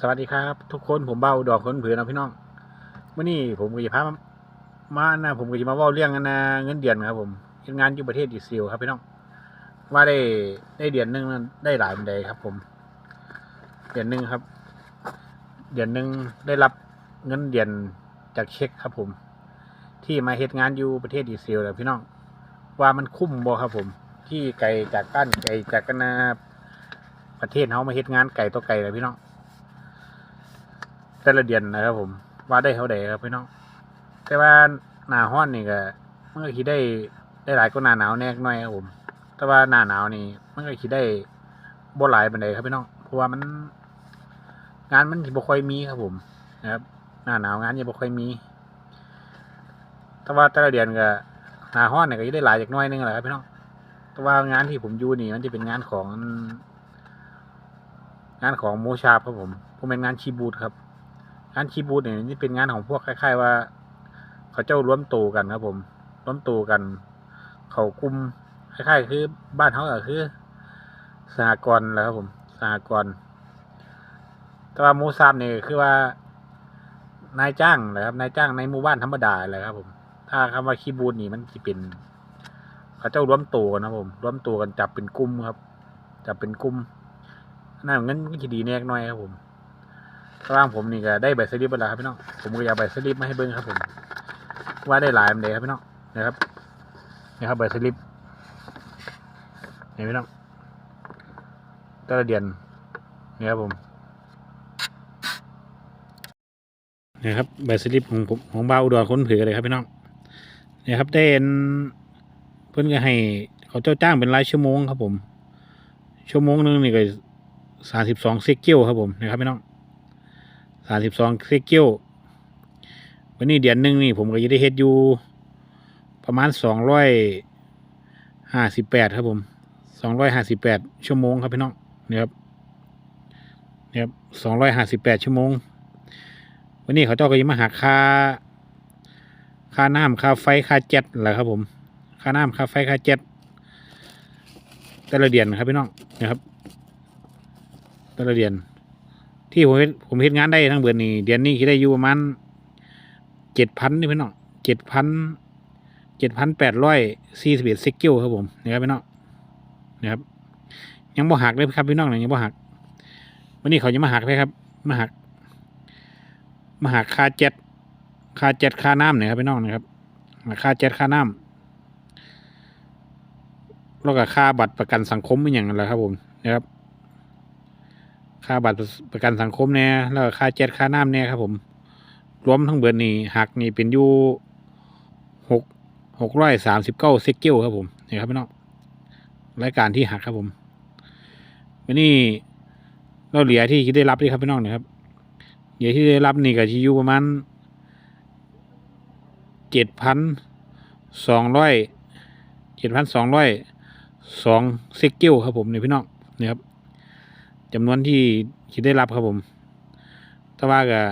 สวัสดีครับ ทุกคนผมเบ้าดอกคนผืนนะพี่น้องเมื่อนี้ผมก็จะพามามานะผมก็จะมาว่าเรื่องนนะเงินเดือนครับผมงานอยู่ประเทศอิสราเอลครับพี่น้องว่าได้ได้เดือนหนึ่งได้หลายบันไดครับ ผม เดือนหนึ่งครับ เดือนหนึ่งได้รับเงินเดือนจากเช็คครับ ผม ที่มาเฮ็ดงานอยู่ประเทศอิสราเอลนะพี่น้องว่ามันคุ้มบ่ครับผม ที่ไกลจากก้านไกลจากกันนาประเทศเขามาเฮ็ดงานไก่ต่อไก่นะพี่น้อง แต่ละเดือนนะครับผมว่าได้เท่าใดครับพี่น้อง แต่ว่าหน้าห้อนนี่ก็มันก็คิดได้ได้หลายกว่าหน้าหนาวแน่น่อยครับผม แต่ว่าหน้าหนาวนี่มันก็คิดได้บ่หลายปานใดครับพี่น้องเพราะว่ามัน งานมันบ่ค่อยมีครับผมนะครับ หน้าหนาวงานยังบ่ค่อยมี แต่ว่าแต่ละเดือนก็หน้าห้อนนี่ก็สิได้หลายจากน้อยนึงแหละครับพี่น้องแต่ว่างานที่ผมอยู่นี่มันจะเป็นงานของ งานของโมชาครับผมผมเป็นงานชีบูดครับ งานคีบูดเนี่ยนี่เป็นงานของพวกคล้ายๆว่า เขาเจ้ารวมตัวกันครับผมรวมตัวกัน เขากลุ่มคล้ายๆ คือบ้านเขาก็คือสหกรณ์แหล้วครับผมสหกรณ์แต่ว่ามูซามเนี่ยคือว่านายจ้างแหละครับนายจ้างในหมู่บ้านธรรมดาแหละครับ ผม ถ้าคำว่าคีบูดนี่มันจะเป็นเขาเจ้ารวมตัวกันนะครับผมรวมตัวกันจับเป็นกลุ่มครับ จับเป็นกลุ่มนั่นงั้นก็จะดีแน่หน่อยครับผม ข้างล่างผมนี่ก็ได้ใบสลิปไปแล้วครับพี่น้องผมก็อยากใบสลิปมาให้เบิ้งครับผมว่าได้หลายมันเลยครับพี่น้องนะครับนี่ครับใบสลิปเนี่พี่น้องแต่ละเดือนนี่ครับผมนี่ครับใบสลิปของผมของบ้าอุดรค้นผือเลยครับพี่น้องนี่ครับได้เห็นเพื่อนก็ให้เขาเจ้าจ้างเป็นรายชั่วโมงครับผม ชั่วโมงหนึงนี่ก็สามสิบสองเซกเกิลครับผมนะครับพี่น้อง สามสิบสองเซกิลวันนี้เดือนหนึ่งนี่ผมก็จะได้เฮ็ดอยู่ประมาณสองร้อยห้าสิบแปดครับผมสองร้อยห้าสิบแปดชั่วโมงครับพี่น้องเนี่ยครับเนี่ยครับสองร้อยห้าสิบแปดชั่วโมง วันนี้เขาเจ้าก็ยังมาหักค่า ค่าน้ำค่าไฟค่าเจ็ดแหละครับผม ค่าน้ำค่าไฟค่าเจ็ดแต่ละเดือนครับพี่น้องนะครับแต่ละเดือน ที่ผมเฮ็ดผมเฮ็ดงานได้ทั้งเดือนนี้เดือนนี้คิดได้อยู่ประมาณเจ็ดพันนี่พี่น้องเจ็ดพันเจ็ดพันแปดร้อยสี่สิบเอ็ดซกเกิลครับผมนี่ครับพี่น้องนี่ครับ ยังบ่หักเลยครับพี่น้องนี่ยยังบ่หักวันนี้เขาจะมาหักเลยครับมาหักมาหักค่าเจ็ดค่าเจ็ดค่าน้ำเนี่ยครับพี่น้องนะครับค่าเจ็ดค่าน้ำแล้วก็ค่าบัตรประกันสังคมเป็นอย่างนั้นแหละครับผมนะครับ ค่าบัตรประกันสังคมเนี่ยแล้วก็ค่าเจ็ดค่าน้ำเนี่ยครับผม รวมทั้งเบิดนี่หักนี่เป็นอยู่หกหกร้อยสามสิบเก้าเซกิลครับผมนี่ครับพี่น้องรายการที่หักครับผมวันนี้เราเหลือที่ได้รับนี่ครับพี่น้องนะครับเหลือที่ได้รับนี่ก็ที่อยู่ประมาณเจ็ดพันสองร้อยเจ็ดพันสองร้อยสองเซกเกิลครับผมนี่พี่น้องนี่ครับ จำนวนที่คิดได้รับครับผมแต่ว่าก็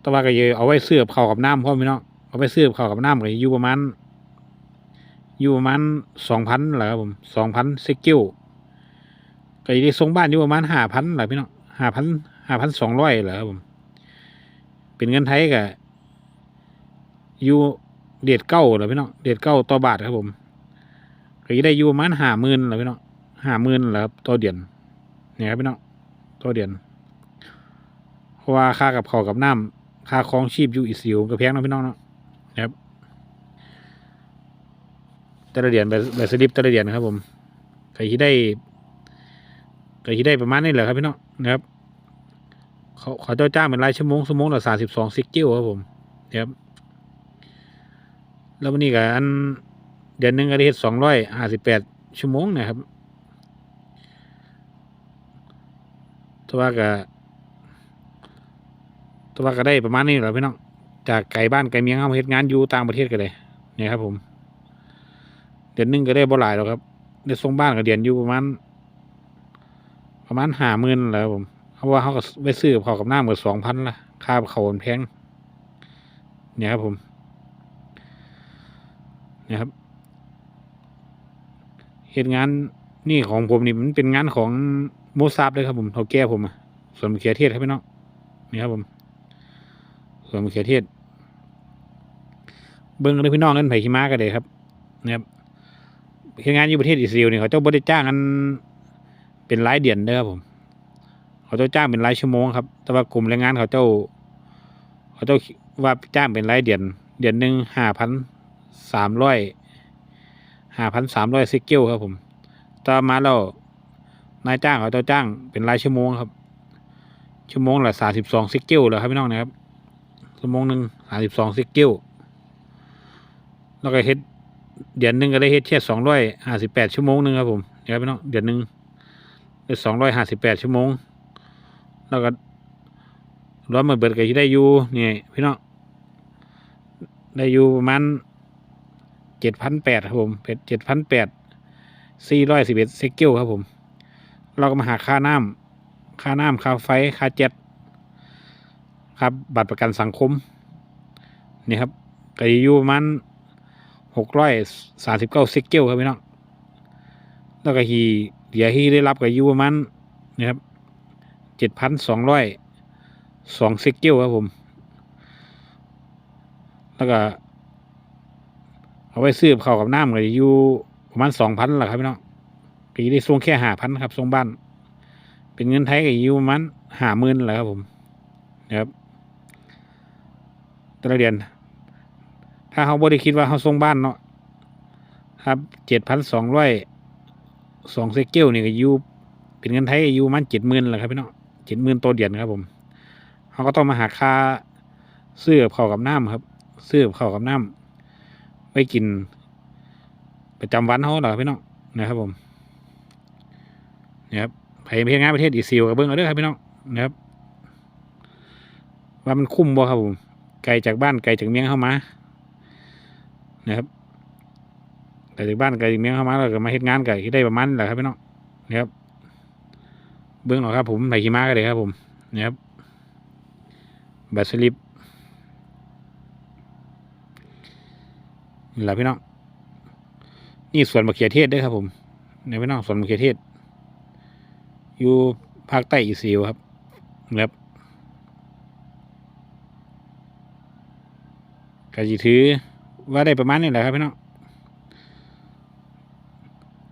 แต่ว่าก็เยอะเอาไว้เสื้อเข้ากับน้ำพ่อพี่น้องเอาไว้เสื้อเข้าวกับน้ำก็อยู่ประมาณอยู่ประมาณสองพันแหละครับผมสองพันเซกิลก็จะได้ส่งบ้านอยู่ประมาณห้าพันแหละพี่น้องห้าพันห้าพันสองร้อยแหละครับผมเป็นเงินไทยก็อยู่เดียดเก้าเหรอพี่น้องเดียดเก้าต่อบาทครับผมก็จะได้อยู่ประมาณห้าหมื่นแหละพี่น้องห้าหมื่นแหละครับต่อเดือน นี่ยครับพี่น้องต่อเดือนเพราะว่าค่ากับข้าวกับน้ำค่าครองชีพอยู่อิสิวก็แพงนะพี่น้องเนาะนะครับแต่ละเดือนแบบสลิปแต่ละเดือนนะครับ ผมใครที่ได้ใครที่ได้ประมาณนี้แหละครับพี่น้องนะครับเขาเขาเจ้าจ้างเป็นรายชั่วโมงชั่วโมงละสามสิบสองซิกเกิลครับผมนะครับแล้ววันนี้ก็อันเดือนหนึ่งก็ได้เฮ็ดสองร้อยห้าสิบแปดชั่วโมงนะครับ แต่ว่าก็แต่ว่าก็ได้ประมาณนี้แหละพี่น้องจากไกลบ้านไกลเมียงเขามาเฮ็ดงานอยู่ต่างประเทศกันเลยเนี่ยครับ ผม เดือนนึงก็ได้บ่หลายหรอกครับได้ส่งบ้านก็เดือนอยู่ประมาณประมาณห้าหมื่นแล้วผมเพราะว่าเขาก็ไปซื้อเขากับหน้ำเกือบสองพันละค่าเขาวมันแพงเนี่ยครับผมเนี่ยครับเหตุงานนี่ของผมนี่มันเป็นงานของ โมซาบเลยครับผมเขาแก้ผมอะสวนมะเขือเทศครับพี่น้องนี่ครับผม ส่วนมะเขือเทศ เบิ้งเลยพี่น้องเล่นไผ่ขี้ม้ากันเลยครับนะครับเฮ็ดงานอยู่ประเทศอิสราเอลเนี่ยเขาเจ้าบริจ้างกันเป็นรายเดือนเด้อครับผม เขาเจ้าจ้างเป็นรายชั่วโมงครับ แต่ว่ากลุ่มแรงงานเขาเจ้า เขาเจ้าว่าจ้างเป็นรายเดือน เดือนหนึ่งห้าพันสามร้อยห้าพันสามร้อยซิกเกิลครับผม ต่อมาแล้ว นายจ้างเขาเจ้าจ้างเป็นรายชั่วโมงครับ ชั่วโมงละสาสิบสองซิกเกิลเหรอครับพี่น้องนะครับชั่วโมงหนึ่งสาสิบสองซิกเกิลแล้วก็เฮ็ดเดือนหนึ่งก็ได้เฮ็ดแค่สองร้อยห้าสิบแปดชั่วโมงหนึ่งครับผมเดี๋ยวพี่น้องเดือนหนึ่งได้สองร้อยห้าสิบแปดชั่วโมง แล้วก็ร้อนมาเบิดก็ที่ได้อยู่นี่พี่น้องได้อยู่ประมาณเจ็ดพันแปดครับผมเจ็ดพันแปดสี่ร้อยสิบเอ็ดเซกเกิลครับผม เราก็มาหาค่าน้ำค่าน้ำค่าไฟค่าเจ็ดครับบัตรประกันสังคม นี่ครับก็อยู่ประมาณหกร้อยสามสิบเก้าเซกเกิลครับพี่น้องแล้วก็ฮีเดียวที่ได้รับก็อยู่ประมาณนี่ครับเจ็ดพันสองร้อยสองเซกเกิลครับผม แล้วก็ เอาไว้ซื้อเข้ากับน้ำก็อยู่ประมาณสองพันหละครับพี่น้อง ก็ได้ส่งแค่หาพันครับส่งบ้าน เป็นเงินไทยก็อยู่ประมาณหาหมื่นแหละครับผมนะครับแต่ละเดือน ถ้าเขาบ่ได้คิดว่าเขาส่งบ้านเนาะครับเจ็ดพันสองร้อยสองเซกเกิลนี่ก็อยู่เป็นเงินไทยอยู่ประมันเจ็ดหมื่นแหละครับพี่น้องเจ็ดหมื่นตัวเดียนครับผมเขาก็ต้องมาหาค่าเสื้อกับข้ากับน้ำครับเสื้อกับข้ากับน้ำไว้กินประจำวันเขาเหรอพี่น้องนะครับผม นะครับไปเพียงงานประเทศอิสราเอลกับเบิ้งเอาเด้อครับพี่น้องนะครับ ว่ามันคุ้มบ่ครับผมไกลจากบ้านไกลจากเมียงเข้ามานะครับไกลจากบ้านไกลจากเมียงเข้ามาเราก็มาเฮ็ดงานไก่ที่ได้ประมาณนี้แหละครับพี่น้องนะครับ เบื้องหลังครับ ผมไหนขี่ม้ากันเลยครับ ผมนี่ครับแบตสลิปนี่แหละพี่น้องนี่สวนมะเขือเทศด้วยครับผมนี่พี่น้องสวนมะเขือเทศ อยู่ภาคใต้อีสานครับนะครับกะจีถือว่าได้ประมาณนี้แหละครับพี่น้อง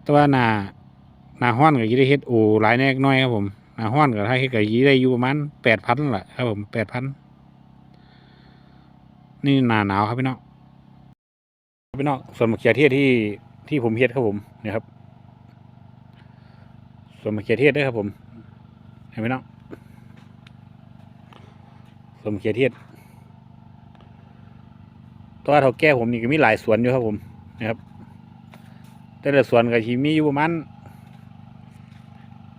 แต่ว่าหนาหนาห้อนกับยี่ได้เฮ็ดโอ้หลายแน่น้อยครับผมหนาห้อนกับถ้าเฮ็ดกับยี่ได้อยู่ประมาณแปดพันแหละครับผมแปดพันนี่หนาหนาวครับพี่น้องพี่น้องส่วนมะเขือเทศที่ที่ผมเฮ็ดครับผมเนี่ยครับ สวนมะเขือเทศด้วยครับผม เห็นไหมน้องสวนมะเขือเทศตัวเท่าแก่ผมนี่ก็มีหลายสวนอยู่ครับผมนะครับ แต่ละสวนก็ทีมีอยู่ประมาณ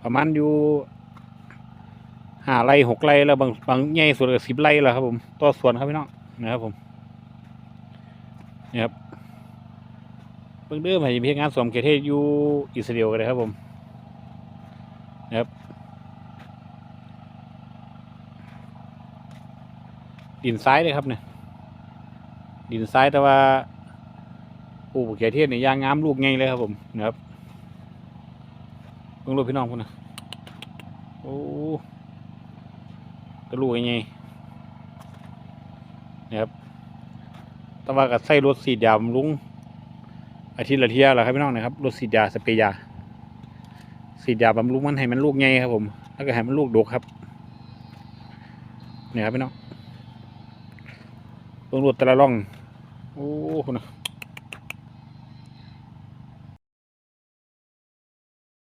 ประมาณอยู่ห้าไร่หกไร่แล้วบางบางใหญ่สุดก็สิบไร่แล้วครับผมต่อสวนครับพี่น้องนะครับผมนี่ครับเพิ่งเริ่มให้เพียงงานสวมเกษตรอยู่อิสราเอลกันเลยครับผม นะครับ ดินซ้ายเลยครับเนี่ยดินซ้ายแต่ว่าปลูกเกษตรเนี่ยยางงามลูกไงเลยครับผมนะครับเพิ่งรู้พี่น้องพุ่นนะโอ้ตะลูกยังไงนี่ยครับแตะว่ากับใส่รถสีดยาบำรุงอาทิตย์ละเที่ยแหละครับพี่น้องนะครับรถสีดยาสเปรย์ยาีดยาบำรุงมันให้มันลูกไงครับผมแล้วก็ให้มันลูกดกครับเนี่ยครับพี่น้องเพิ่งรถแต่ละร่อง โอ้คุณนะ